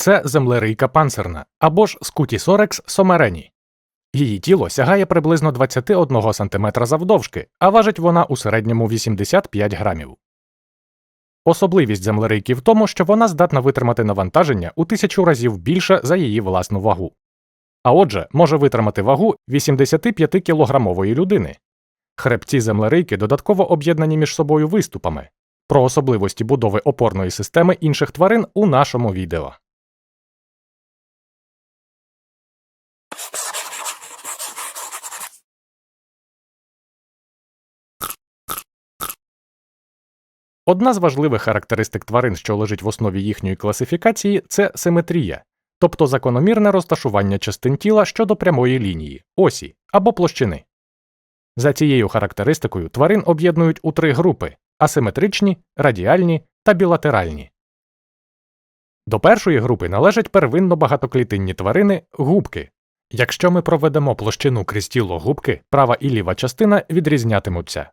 це землерийка панцирна або ж скутісорекс сомерені. Її тіло сягає приблизно 21 см завдовжки, а важить вона у середньому 85 грамів. Особливість землерийки в тому, що вона здатна витримати навантаження у тисячу разів більше за її власну вагу. А отже, може витримати вагу 85 кілограмової людини. Хребці землерийки додатково об'єднані між собою виступами. Про особливості будови опорної системи інших тварин у нашому відео. Одна з важливих характеристик тварин, що лежить в основі їхньої класифікації, це симетрія, тобто закономірне розташування частин тіла щодо прямої лінії, осі або площини. За цією характеристикою тварин об'єднують у три групи асиметричні, радіальні та білатеральні. До першої групи належать первинно багатоклітинні тварини губки. Якщо ми проведемо площину крізь тіло губки, права і ліва частина відрізнятимуться.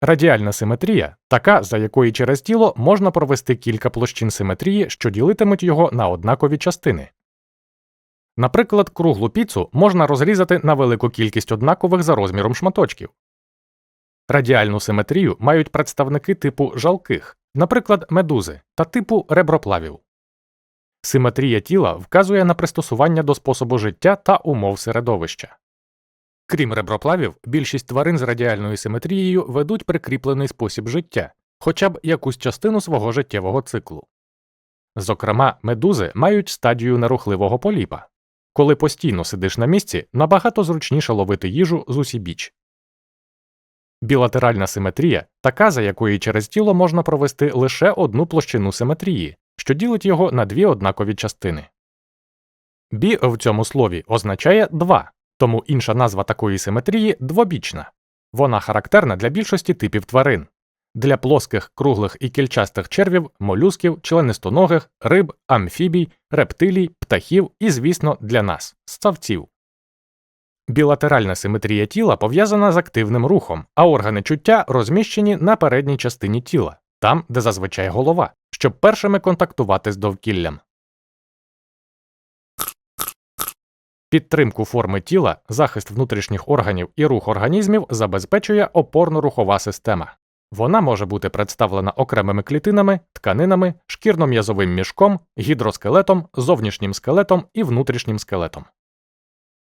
Радіальна симетрія така, за якої через тіло можна провести кілька площин симетрії, що ділитимуть його на однакові частини. Наприклад, круглу піцу можна розрізати на велику кількість однакових за розміром шматочків. Радіальну симетрію мають представники типу жалких, наприклад, медузи та типу реброплавів. Симетрія тіла вказує на пристосування до способу життя та умов середовища. Крім реброплавів, більшість тварин з радіальною симетрією ведуть прикріплений спосіб життя, хоча б якусь частину свого життєвого циклу. Зокрема, медузи мають стадію нерухливого поліпа. Коли постійно сидиш на місці, набагато зручніше ловити їжу з усібіч. Білатеральна симетрія така, за якої через тіло можна провести лише одну площину симетрії, що ділить його на дві однакові частини. Бі в цьому слові означає два, тому інша назва такої симетрії двобічна. Вона характерна для більшості типів тварин. Для плоских, круглих і кільчастих червів, молюсків, членистоногих, риб, амфібій, рептилій, птахів і, звісно, для нас ссавців. Білатеральна симетрія тіла пов'язана з активним рухом, а органи чуття розміщені на передній частині тіла, там, де зазвичай голова, щоб першими контактувати з довкіллям. Підтримку форми тіла, захист внутрішніх органів і рух організмів забезпечує опорно-рухова система. Вона може бути представлена окремими клітинами, тканинами, шкірно-м'язовим мішком, гідроскелетом, зовнішнім скелетом і внутрішнім скелетом.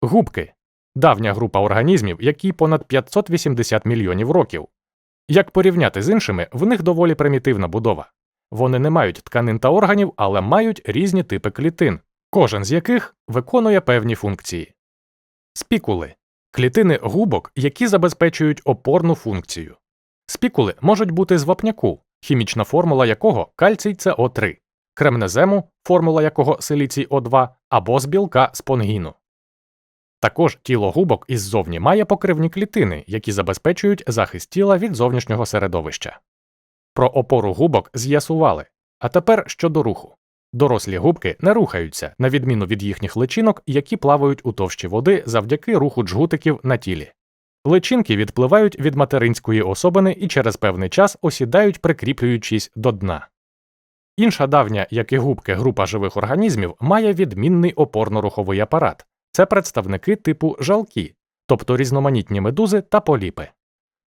Губки давня група організмів, якій понад 580 мільйонів років. Як порівняти з іншими, в них доволі примітивна будова. Вони не мають тканин та органів, але мають різні типи клітин, кожен з яких виконує певні функції. Спікули клітини губок, які забезпечують опорну функцію. Спікули можуть бути з вапняку, хімічна формула якого кальцій СО3, кремнезему, формула якого силіцій О2 або з білка спонгіну. Також тіло губок іззовні має покривні клітини, які забезпечують захист тіла від зовнішнього середовища. Про опору губок з'ясували. А тепер щодо руху. Дорослі губки не рухаються, на відміну від їхніх личинок, які плавають у товщі води завдяки руху джгутиків на тілі. Личинки відпливають від материнської особини і через певний час осідають, прикріплюючись до дна. Інша давня, як і губки, група живих організмів має відмінний опорно-руховий апарат це представники типу жалкі, тобто різноманітні медузи та поліпи.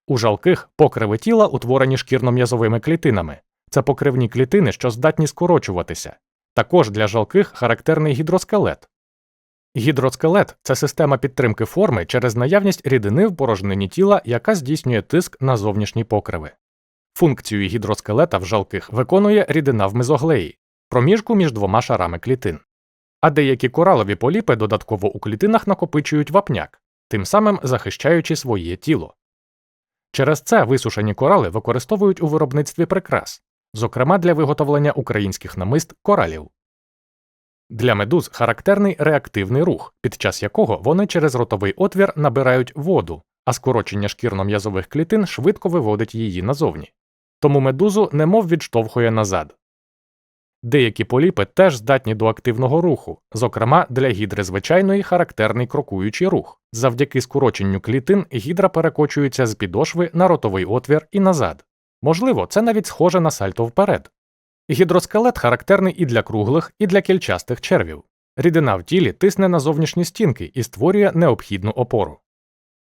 У жалких покриви тіла утворені шкірно-м'язовими клітинами, це покривні клітини, що здатні скорочуватися. Також для жалких характерний гідроскелет. Гідроскелет це система підтримки форми через наявність рідини в порожнині тіла, яка здійснює тиск на зовнішні покриви. Функцію гідроскелета в жалких виконує рідина в мезоглеї, проміжку між двома шарами клітин. А деякі коралові поліпи додатково у клітинах накопичують вапняк, тим самим захищаючи своє тіло. Через це висушені корали використовують у виробництві прикрас, зокрема для виготовлення українських намист коралів. Для медуз характерний реактивний рух, під час якого вони через ротовий отвір набирають воду, а скорочення шкірно-м'язових клітин швидко виводить її назовні. Тому медузу немов відштовхує назад. Деякі поліпи теж здатні до активного руху, зокрема для гідри звичайної характерний крокуючий рух. Завдяки скороченню клітин гідра перекочується з підошви на ротовий отвір і назад. Можливо, це навіть схоже на сальто вперед. Гідроскелет характерний і для круглих, і для кільчастих червів. Рідина в тілі тисне на зовнішні стінки і створює необхідну опору.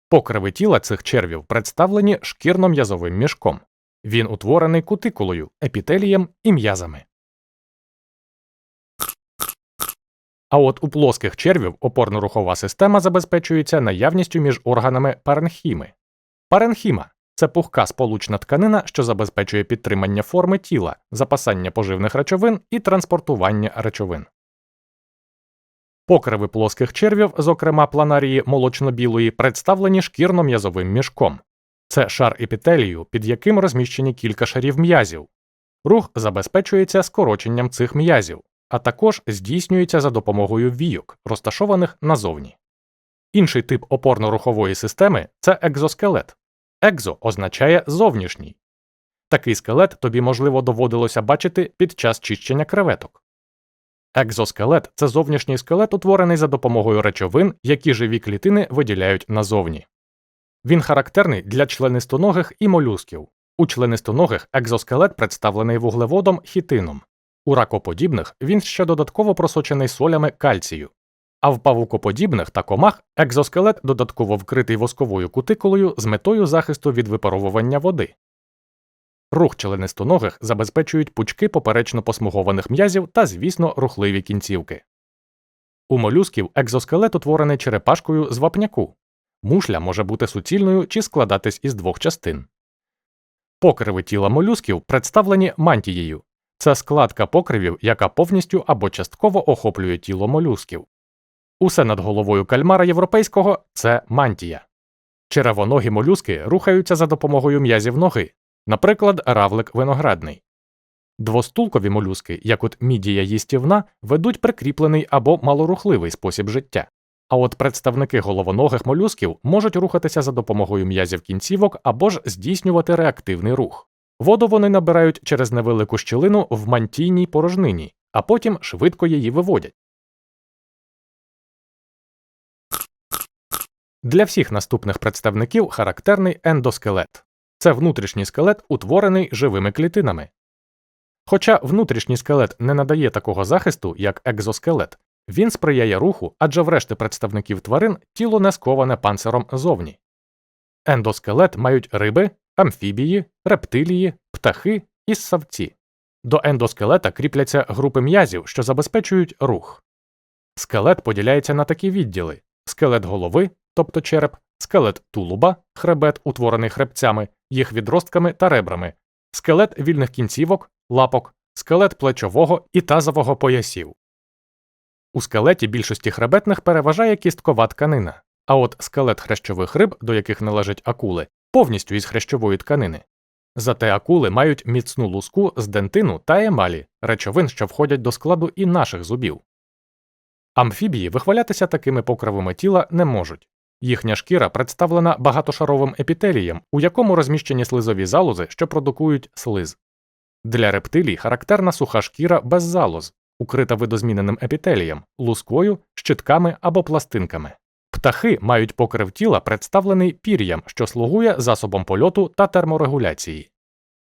Покриви тіла цих червів представлені шкірно-м'язовим мішком. Він утворений кутикулою, епітелієм і м'язами. А от у плоских червів опорно-рухова система забезпечується наявністю між органами паренхіми. Паренхіма це пухка сполучна тканина, що забезпечує підтримання форми тіла, запасання поживних речовин і транспортування речовин. Покриви плоских червів, зокрема планарії молочно-білої, представлені шкірно-м'язовим мішком. Це шар епітелію, під яким розміщені кілька шарів м'язів. Рух забезпечується скороченням цих м'язів, а також здійснюється за допомогою війок, розташованих назовні. Інший тип опорно-рухової системи це екзоскелет. Екзо означає зовнішній. Такий скелет тобі, можливо, доводилося бачити під час чищення креветок. Екзоскелет це зовнішній скелет, утворений за допомогою речовин, які живі клітини виділяють назовні. Він характерний для членистоногих і молюсків. У членистоногих екзоскелет представлений вуглеводом хітином. У ракоподібних він ще додатково просочений солями кальцію. А в павукоподібних та комах екзоскелет додатково вкритий восковою кутикулою з метою захисту від випаровування води. Рух членистоногих забезпечують пучки поперечно посмугованих м'язів та, звісно, рухливі кінцівки. У молюсків екзоскелет утворений черепашкою з вапняку. Мушля може бути суцільною чи складатись із двох частин. Покриви тіла молюсків представлені мантією. Це складка покривів, яка повністю або частково охоплює тіло молюсків. Усе над головою кальмара європейського це мантія. Черевоногі молюски рухаються за допомогою м'язів ноги, наприклад, равлик виноградний. Двостулкові молюски, як от мідія їстівна, ведуть прикріплений або малорухливий спосіб життя. А от представники головоногих молюсків можуть рухатися за допомогою м'язів кінцівок або ж здійснювати реактивний рух. Воду вони набирають через невелику щілину в мантійній порожнині, а потім швидко її виводять. Для всіх наступних представників характерний ендоскелет це внутрішній скелет, утворений живими клітинами. Хоча внутрішній скелет не надає такого захисту, як екзоскелет, він сприяє руху, адже врешті представників тварин тіло не сковане панциром зовні. Ендоскелет мають риби, амфібії, рептилії, птахи і ссавці. До ендоскелета кріпляться групи м'язів, що забезпечують рух. Скелет поділяється на такі відділи: скелет голови, тобто череп, скелет тулуба, хребет, утворений хребцями, їх відростками та ребрами, скелет вільних кінцівок, лапок, скелет плечового і тазового поясів. У скелеті більшості хребетних переважає кісткова тканина, а от скелет хрещових риб, до яких належать акули, повністю із хрещової тканини. Зате акули мають міцну луску з дентину та емалі, речовин, що входять до складу і наших зубів. Амфібії вихвалятися такими покровами тіла не можуть. Їхня шкіра представлена багатошаровим епітелієм, у якому розміщені слизові залози, що продукують слиз. Для рептилій характерна суха шкіра без залоз, укрита видозміненим епітелієм, лускою, щитками або пластинками. Птахи мають покрив тіла, представлений пір'ям, що слугує засобом польоту та терморегуляції.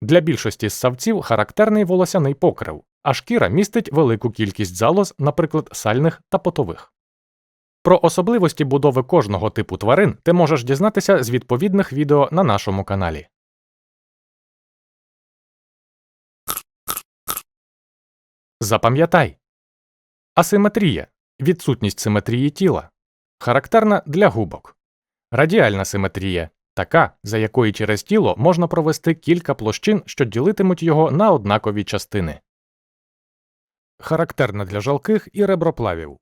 Для більшості ссавців характерний волосяний покрив, а шкіра містить велику кількість залоз, наприклад, сальних та потових. Про особливості будови кожного типу тварин ти можеш дізнатися з відповідних відео на нашому каналі. Запам'ятай асиметрія відсутність симетрії тіла характерна для губок. Радіальна симетрія така, за якою через тіло можна провести кілька площин, що ділитимуть його на однакові частини. Характерна для жалких і реброплавів.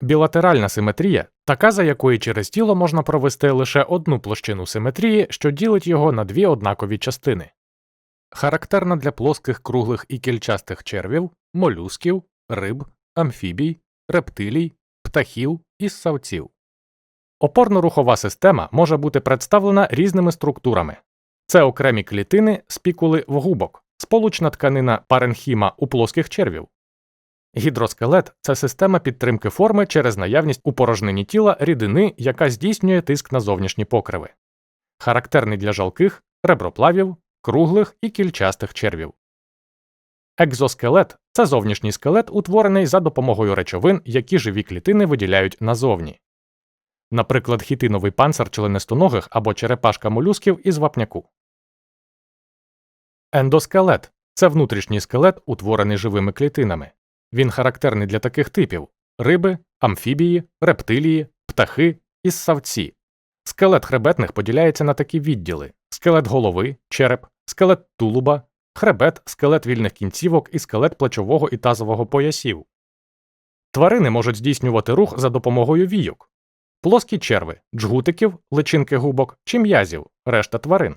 Білатеральна симетрія така, за якою через тіло можна провести лише одну площину симетрії, що ділить його на дві однакові частини. Характерна для плоских круглих і кільчастих червів, молюсків, риб, амфібій, рептилій, птахів і ссавців. Опорно-рухова система може бути представлена різними структурами це окремі клітини, спікули в губок, сполучна тканина паренхіма у плоских червів. Гідроскелет це система підтримки форми через наявність у порожнині тіла рідини, яка здійснює тиск на зовнішні покриви. Характерний для жалких, реброплавів, круглих і кільчастих червів. Екзоскелет це зовнішній скелет, утворений за допомогою речовин, які живі клітини виділяють назовні. Наприклад, хітиновий панцир членистоногих або черепашка молюсків із вапняку. Ендоскелет це внутрішній скелет, утворений живими клітинами. Він характерний для таких типів риби, амфібії, рептилії, птахи і ссавці. Скелет хребетних поділяється на такі відділи: скелет голови, череп, скелет тулуба, хребет, скелет вільних кінцівок і скелет плечового і тазового поясів. Тварини можуть здійснювати рух за допомогою війок, плоскі черви, джгутиків, личинки губок чи м'язів, решта тварин.